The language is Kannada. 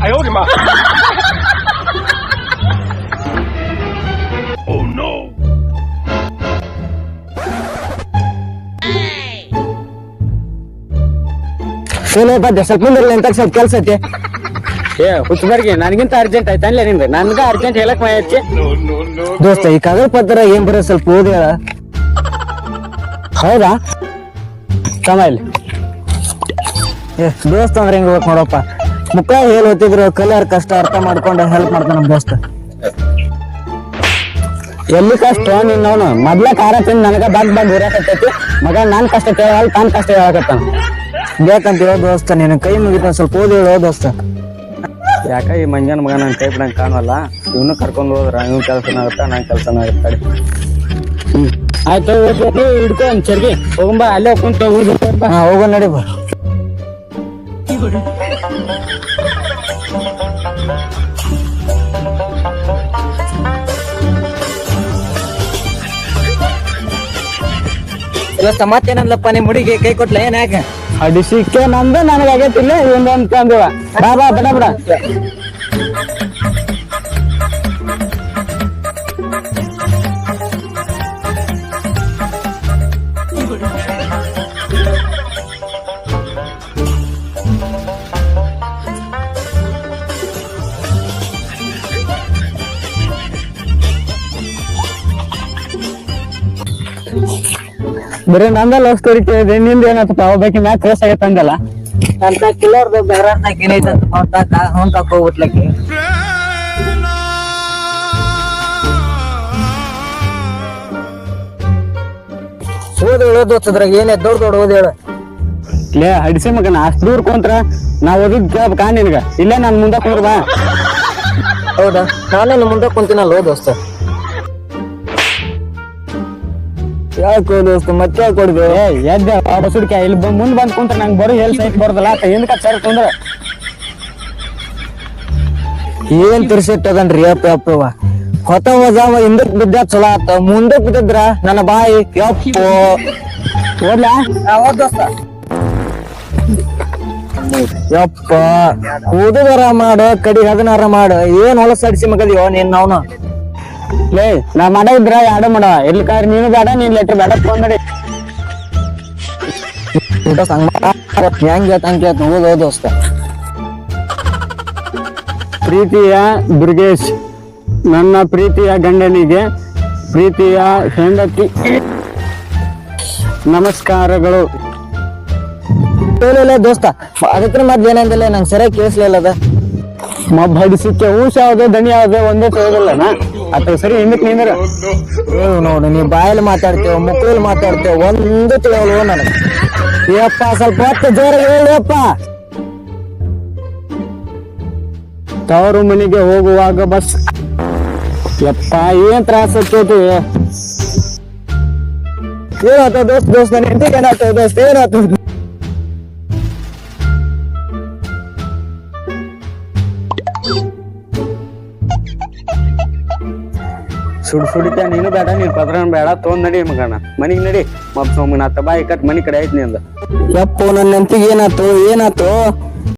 哎呦我的妈！Oh no！ ಸೋಲೆ ಬದ್ದೆ ಸ್ವಲ್ಪ ಮುಂದಿರಲಿ ಅಂತ ಸ್ವಲ್ಪ ಕೆಲಸ ಐತಿ ಏ ಹುಚ್ಚಬರ್ಗಿ ನನಗಿಂತ ಅರ್ಜೆಂಟ್ ಆಯ್ತಾ ಅಲ್ಲೇ ನಿಂದ ನನ್ಗ ಅರ್ಜೆಂಟ್ ಹೇಳಕ್ ಮಾಯಚ್ಚಿ No no no! ದೋಸ್ತ ಈ ಕಾಗದ ಪತ್ರ ಏನ್ ಬರೋ ಸ್ವಲ್ಪ ಓದಿ ಹೇಳ ಹೌದಾ ತಮ್ಮ ಇಲ್ಲಿ ಏ ದೋಸ್ತ ಅಂದ್ರೆ ಹೆಂಗ್ ಹೋಗ್ಬೇಕು ನೋಡಪ್ಪ ಮುಖ ಹೇಳ ಓದ್ತಿದ್ರು ಕಲಿಯರ್ ಕಷ್ಟ ಅರ್ಥ ಮಾಡ್ಕೊಂಡು ಹೆಲ್ಪ್ ಮಾಡ್ತಾನ ನಮ್ ದೋಸ್ತ. ಎಲ್ಲಿ ಕಷ್ಟ ನಿನ್ನವನು ಮೊದ್ಲ ಖಾರ ತಿಂದು ನನಗ ಬಂದ್ ಬಂದ್ ಊರಾಕತ್ತೈತಿ ಮಗ ನಾನ್ ಕಷ್ಟ ಕೇಳಲ್ಲ ತಾನ್ ಕಷ್ಟ ಹೇಳಕತ್ತಾನ. ಬೇಕಂತ ಹೇಳೋ ದೋಸ್ತ ನೀನು ಕೈ ಮುಗಿತ ಸ್ವಲ್ಪ ಓದಿ ಹೇಳೋ ದೋಸ್ತ. ಯಾಕ ಈ ಮಂಜಾನ ಮಗ ನನ್ ಕೈ ಬಿಡಂಗ್ ಕಾಣಲ್ಲ? ಇವನು ಕರ್ಕೊಂಡು ಹೋದ್ರ ಇವ್ ಕೆಲ್ಸ ಆಗುತ್ತಾ, ನನ್ ಆಗತ್ತ ಆಯ್ತು ಓದ್ಬೇಕು ಹಿಡ್ಕೊ ಒಂದ್ ಚರ್ಗಿ. ಹೋಗಂಬ ಅಲ್ಲೇ ಕುಂತ ಹೋಗು ಹಾ, ಹೋಗೋ, ನಡಿ ಬಾ. ದೋಸ್ತ ಮತ್ತೇನಂದ್ಲಪ್ಪ ನಿಮ್ ಹುಡುಗಿ ಕೈ ಕೊಟ್ಲ ಏನ್ ಯಾಕೆ? ಅಡಿಸಿಕೆ ನಮ್ದು ನನಗೆ ಆಗೈತಿಲ್ಲ ಇನ್ನೊಂದ್ ತಂದಿವ ಬಾ ಬಾ ಬಡ ಬಡ. ಬರೀ ನಂದ ಲವ್ ಸ್ಟೋರಿ ಕೇಳಿದೆ ನಿಂದ ಏನಾಯ್ತಪ್ಪ ಬಾಕಿ ಮ್ಯಾಚ್ ರೇಸ್ ಆಗೈತೆ ಅಂದಲ್ಲ? ಅಂತ ಕಿಲ್ಲರ್ದು ಬೇರೆ ಏನೈತೆ ಅಂತ ಹೊಂತಾಕ ಹೋಗ್ಬಿಟ್ಲಕ್ಕೆ ಓದಿ ಹೇಳೋದು ದೋಸ್ತದ್ರಾಗ ಏನೇ ದೊಡ್ಡ ದೊಡ್ಡ ಓದ್ ಹೇಳ. ಲೇ ಹಡಿಸಿ ಮಗನ ಅಷ್ಟು ದೂರ ಕುಂತ್ರ ನಾ ಓದಿದ್ ಕೇಳ್ಬೇಕ ನಿನ್ಗ. ಇಲ್ಲೇ ನಾನು ಮುಂದೆ ಕುಂದ್ರ ಬಾ. ಹೌದಾ? ನಾನೇ ಮುಂದೆ ಕುಂತೀನಲ್ಲ ಓ ಯಾಕೋ ದೋಸ್ತ ಮತ್ತೆ ಕೊಡ್ದೆ ಏ ಎದ್ದೆ ಬಸುಡ್ಕ ಇಲ್ಲಿ ಬಂದ್ ಮುಂದ್ ಬಂದ್ ಕುಂತ್ರ ನಂಗೆ ಬರೋ ಹೇಳಿ ಸೈಟ್ ಬರೋದಲ್ಲ. ಆತ ಹಿಂದಕ ಸರ್ ಕುಂದ್ರ. ಏನ್ ತಿರ್ಸಿಟ್ಟದನ್ರಿ ಯಪ್ಪ ಯಪ್ಪವ ಹೊತ ಹೋದಾವ ಹಿಂದಕ್ ಬಿದ್ದ ಚಲೋ ಆತ. ಮುಂದಕ್ ಬಿದ್ದಿದ್ರ ನನ್ನ ಬಾಯಿ ಯಪ್ಪೋ. ಓದ್ಲಾ ಯಪ್ಪ. ಓದುದರ ಮಾಡ ಕಡಿ ಹದಿನಾರ ಮಾಡ. ಏನ್ ಹೊಲಸ ಅಡಿಸಿ ಮಗದಿಯೋ ನೀನ್ ಅವನು? ಲೇ, ನಾ ಮಾಡಿದ್ರ ಯಾಡ ಮಾಡ. ಎಲ್ಲಿ ಕಾರ್, ನೀನು ಬೇಡ, ನೀನ್ ಲೆಟ್ರ್ ಬೇಡ ಫೋನ್ ಮಾಡಿ. ಹೆಂಗ್ ಓದ್ ಓದ್ ದೋಸ್ತ. ಪ್ರೀತಿಯ ದುರ್ಗೇಶ್, ನನ್ನ ಪ್ರೀತಿಯ ಗಂಡನಿಗೆ ಪ್ರೀತಿಯ ಹೆಂಡತಿ. ನಮಸ್ಕಾರಗಳು. ದೋಸ್ತ, ಅದಕ್ಕೆ ಮೊದ್ಲು ಏನಂದಿಲ್ಲ, ನಂಗೆ ಸರಿಯಾಗಿ ಕೇಳಿಸ್ಲಿಲ್ಲ ಅದ. ಮಬ್ಬ ಹಡಿಸಿಕ್ಕೆ ಊಸ ಯಾವ್ದು ದಣಿ ಯಾವ್ದು ಒಂದೇ ತಿಳಿದಿಲ್ಲನ ಅಥವಾ ಸರಿ, ಹಿಂದಕ್ಕೆ ನಿಂದ್ರ. ಏ ನೋಡು, ನೀ ಬಾಯಲ್ಲಿ ಮಾತಾಡ್ತೇವೆ ಮುಕ್ಕಳಲ್ಲಿ ಮಾತಾಡ್ತೇವ ಒಂದು ತಿಳಿಯಲ್ವ ನನಗೆ. ಏಪ್ಪ ಸ್ವಲ್ಪ ಹೊತ್ತು ಜೋರ ಹೇಳಪ್ಪ ತವರು ಮನೆಗೆ ಹೋಗುವಾಗ ಬಸ್. ಯಪ್ಪ, ಏನ್ ತ್ರಾಸ ಆಕ್ಕೇತಿ ಏನಾತ ದೋಸ್ತ ದೋಸ್ತ ನಿಂತಿಗೆ ಏನಾತ ದೋಸ್ತ? ಏನಾತ ಸುಡ್ ಸುಡಿತ, ನೀನು ಬೇಡ, ನೀನ್ ಪತ್ರ ಬೇಡ ತೊಗೊಂಡ್ ನಡಿ ಮಗನ. ಮನಿಗ್ ನಡಿ. ಸೋಮನ ಅತ್ತ ಬಾಯಿ ಕಟ್ ಮನಿ ಕಡೆ ಐತ್ನಿಂದ. ಯಪ್ಪ ನನ್ನ ನೆಂತಿಗೆ ಏನಾತು ಏನಾತು?